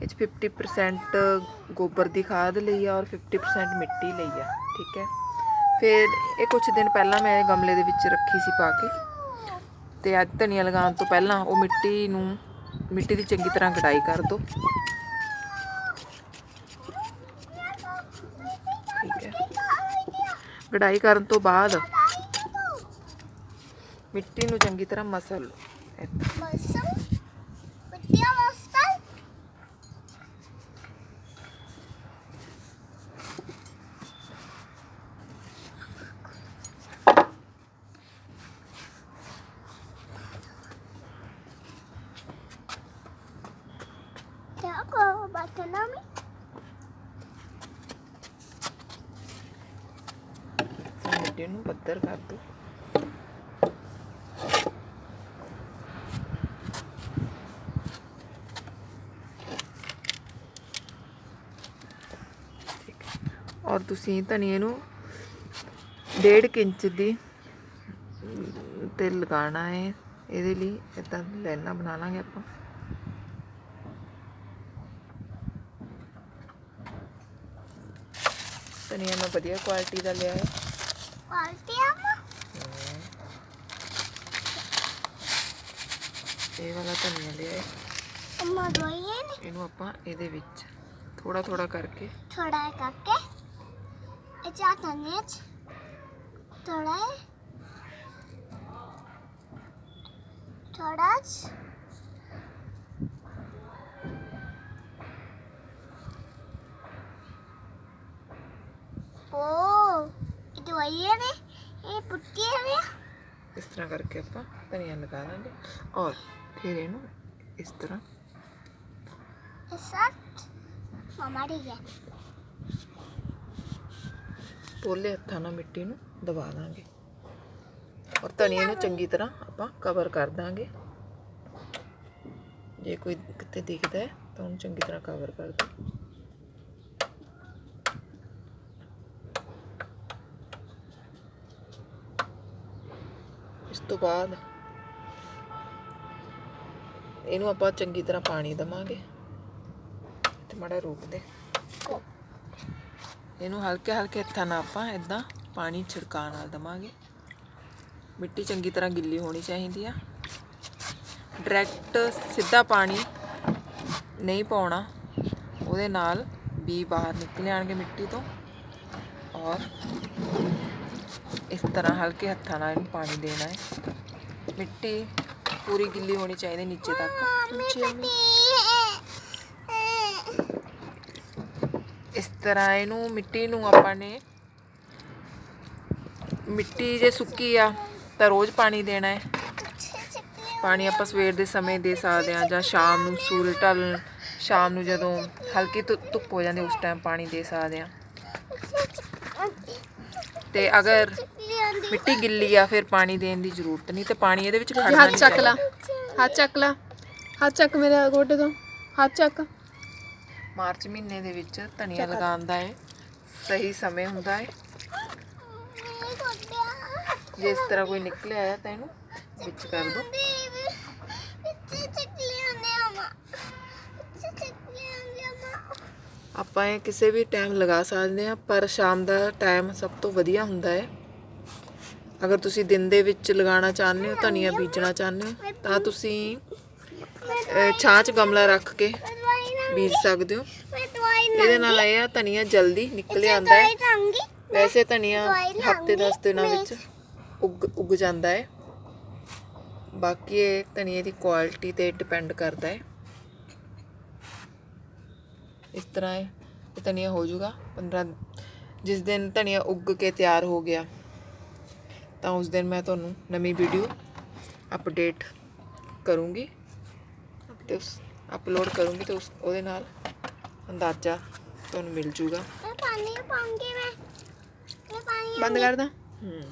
ਇਹ 'ਚ 50% ਗੋਬਰ ਦੀ ਖਾਦ ਲਈ ਆ ਔਰ 50% ਮਿੱਟੀ ਲਈ ਆ, ਠੀਕ ਹੈ? ਫਿਰ ਇਹ ਕੁਝ ਦਿਨ ਪਹਿਲਾਂ ਮੈਂ ਗਮਲੇ ਦੇ ਵਿੱਚ ਰੱਖੀ ਸੀ ਪਾ ਕੇ ਤੇ ਅੱਜ ਧਨੀਆ ਲਗਾਉਣ ਤੋਂ ਪਹਿਲਾਂ ਉਹ ਮਿੱਟੀ ਨੂੰ, ਮਿੱਟੀ ਦੀ ਚੰਗੀ ਤਰ੍ਹਾਂ ਗਡਾਈ ਕਰ ਦਿਓ ਠੀਕ ਹੈ। ਗਡਾਈ ਕਰਨ ਤੋਂ ਬਾਅਦ ਮਿੱਟੀ ਨੂੰ ਚੰਗੀ ਤਰ੍ਹਾਂ ਮਸਲ ਲਓ। ਏਦਾਂ। ਮੌਸਮ ਵਧੀਆ ako, bata namin. ਵੀਡੀਓ ਨੂੰ ਬੱਦਰ ਕਰ ਦੋ ਔਰ ਤੁਸੀਂ ਧਨੀਏ ਨੂੰ 1.5 ਇੰਚ ਦੀ ਤੇ ਲਗਾਣਾ ਹੈ। ਇਹਦੇ ਲਈ ਇਦਾਂ ਲੈਣਾ ਬਣਾ ਲਾਂਗੇ ਆਪਾਂ। ਧਨੀਆ ਮੈਂ ਵਧੀਆ ਕੁਆਲਿਟੀ ਦਾ ਲਿਆ ਹੈ। ਕੁਆਲਿਟੀ ਆ ਮਾ ਇਹ ਵਾਲਾ ਧਨੀਆ ਲਿਆ ਹੈ। ਅਮਾ ਦੋਈਏ ਨੇ। ਇਹਨੂੰ ਆਪਾਂ ਇਹਦੇ ਵਿੱਚ ਥੋੜਾ ਥੋੜਾ ਕਰਕੇ। ਥੋੜਾ ਕਰਕੇ। ਇਹ ਚਾ ਧਨੀਆ ਚ। ਥੋੜਾ ਥੋੜਾ ਚ। ਇਸ ਤਰ੍ਹਾਂ ਕਰਕੇ ਆਪਾਂ ਧਨੀਆ ਲਗਾ ਦਾਂਗੇ ਔਰ ਫਿਰ ਇਹਨੂੰ ਇਸ ਤਰ੍ਹਾਂ ਇਸਤ ਮਮਾਰੀ ਹੈ। ਪੋਲੇ ਹੱਥਾਂ ਨਾਲ ਮਿੱਟੀ ਨੂੰ ਦਬਾ ਦਾਂਗੇ ਔਰ ਧਨੀਆ ਨੂੰ ਚੰਗੀ ਤਰ੍ਹਾਂ ਆਪਾਂ ਕਵਰ ਕਰ ਦਾਂਗੇ। ਜੇ ਕੋਈ ਕਿਤੇ ਦਿਖਦਾ ਹੈ ਤਾਂ ਉਹਨੂੰ ਚੰਗੀ ਤਰ੍ਹਾਂ ਕਵਰ ਕਰ ਦਿਓ। ਤੋਂ ਬਾਅਦ ਇਹਨੂੰ ਆਪਾਂ ਚੰਗੀ ਤਰ੍ਹਾਂ ਪਾਣੀ ਦਵਾਂਗੇ ਤੇ ਮਾੜਾ ਰੋਕ ਦੇ। ਇਹਨੂੰ ਹਲਕੇ ਹਲਕੇ ਹੱਥਾਂ ਨਾਲ ਆਪਾਂ ਇਦਾਂ ਪਾਣੀ ਛਿੜਕਾ ਨਾਲ ਦਵਾਂਗੇ। ਮਿੱਟੀ ਚੰਗੀ ਤਰ੍ਹਾਂ ਗਿੱਲੀ ਹੋਣੀ ਚਾਹੀਦੀ ਆ। ਡਾਇਰੈਕਟ ਸਿੱਧਾ ਪਾਣੀ ਨਹੀਂ ਪਾਉਣਾ। ਉਹਦੇ ਨਾਲ ਵੀ ਬਾਹਰ ਨਿਕਲ ਆਣਗੇ ਮਿੱਟੀ ਤੋਂ। ਔਰ ਇਸ ਤਰ੍ਹਾਂ ਹਲਕੇ ਹੱਥਾਂ ਨਾਲ ਇਹਨੂੰ ਪਾਣੀ ਦੇਣਾ ਹੈ। ਮਿੱਟੀ ਪੂਰੀ ਗਿੱਲੀ ਹੋਣੀ ਚਾਹੀਦੀ ਨੀਚੇ ਤੱਕ। ਇਸ ਤਰ੍ਹਾਂ ਇਹਨੂੰ ਮਿੱਟੀ ਨੂੰ ਆਪਾਂ ਨੇ ਮਿੱਟੀ ਜੇ ਸੁੱਕੀ ਆ ਤਾਂ ਰੋਜ਼ ਪਾਣੀ ਦੇਣਾ ਹੈ। ਪਾਣੀ ਆਪਾਂ ਸਵੇਰ ਦੇ ਸਮੇਂ ਦੇ ਸਕਦੇ ਆ ਜਾਂ ਸ਼ਾਮ ਨੂੰ ਸੂਰਜ ਢਲਣ, ਸ਼ਾਮ ਨੂੰ ਜਦੋਂ ਹਲਕੀ ਧੁ- ਧੁੱਪ ਹੋ ਜਾਂਦੀ ਉਸ ਟਾਈਮ ਪਾਣੀ ਦੇ ਸਕਦੇ ਆ ਤੇ ਅਗਰ ਮਿੱਟੀ ਗਿੱਲੀ ਆ ਫਿਰ ਪਾਣੀ ਦੇਣ ਦੀ ਜ਼ਰੂਰਤ ਨਹੀਂ ਤੇ ਪਾਣੀ ਇਹਦੇ ਵਿੱਚ ਖੜਨਾ ਹੱਥ ਨਹੀਂ ਚੱਕ ਲਾ ਚਾਹੀਦਾ। ਹੱਥ ਚੱਕ ਲਾ ਹੱਥ ਚੱਕ ਮੇਰੇ ਗੋਡੇ ਤੋਂ ਹੱਥ ਚੱਕ। ਮਾਰਚ ਮਹੀਨੇ ਦੇ ਵਿੱਚ ਧਨੀਆ ਲਗਾਉਣ ਦਾ ਹੈ ਸਹੀ ਸਮੇਂ ਹੁੰਦਾ ਹੈ ਜੇ ਇਸ ਤਰ੍ਹਾਂ ਕੋਈ ਨਿਕਲਿਆ ਹੈ ਤਾਂ ਇਹਨੂੰ ਵਿੱਚ ਕਰ ਦਿਓ ਆਪਾਂ ਇਹ ਕਿਸੇ ਵੀ ਟਾਈਮ ਲਗਾ ਸਕਦੇ ਹਾਂ ਪਰ ਸ਼ਾਮ ਦਾ ਟਾਈਮ ਸਭ ਤੋਂ ਵਧੀਆ ਹੁੰਦਾ ਹੈ। ਅਗਰ ਤੁਸੀਂ ਦਿਨ ਦੇ ਵਿੱਚ ਲਗਾਉਣਾ ਚਾਹੁੰਦੇ ਹੋ ਧਨੀਆ ਬੀਜਣਾ ਚਾਹੁੰਦੇ ਹੋ ਤਾਂ ਤੁਸੀਂ ਛਾਂ 'ਚ ਗਮਲਾ ਰੱਖ ਕੇ ਬੀਜ ਸਕਦੇ ਹੋ। ਇਹਦੇ ਨਾਲ ਇਹ ਆ ਧਨੀਆ ਜਲਦੀ ਨਿਕਲ ਆਉਂਦਾ ਹੈ। ਵੈਸੇ ਧਨੀਆ ਹਫ਼ਤੇ 10 ਦਿਨਾਂ ਵਿੱਚ ਉੱਗ ਉੱਗ ਜਾਂਦਾ ਹੈ। ਬਾਕੀ ਇਹ ਧਨੀਏ ਦੀ ਕੁਆਲਿਟੀ ਤੇ ਡਿਪੈਂਡ ਕਰਦਾ ਹੈ। ਇਸ ਤਰ੍ਹਾਂ ਇਹ ਧਨੀਆ ਹੋ ਜਾਊਗਾ 15 ਜਿਸ ਦਿਨ ਧਨੀਆ ਉੱਗ ਕੇ ਤਿਆਰ ਹੋ ਗਿਆ ਤਾਂ ਉਸ ਦਿਨ ਮੈਂ ਤੁਹਾਨੂੰ ਨਵੀਂ ਵੀਡੀਓ ਅਪਡੇਟ ਕਰੂੰਗੀ ਤੇ ਉਸ ਅਪਲੋਡ ਕਰੂੰਗੀ ਤੇ ਉਸ ਉਹਦੇ ਨਾਲ ਅੰਦਾਜ਼ਾ ਤੁਹਾਨੂੰ ਮਿਲ ਜਾਊਗਾ। ਬੰਦ ਕਰਦਾ? ਹੂੰ।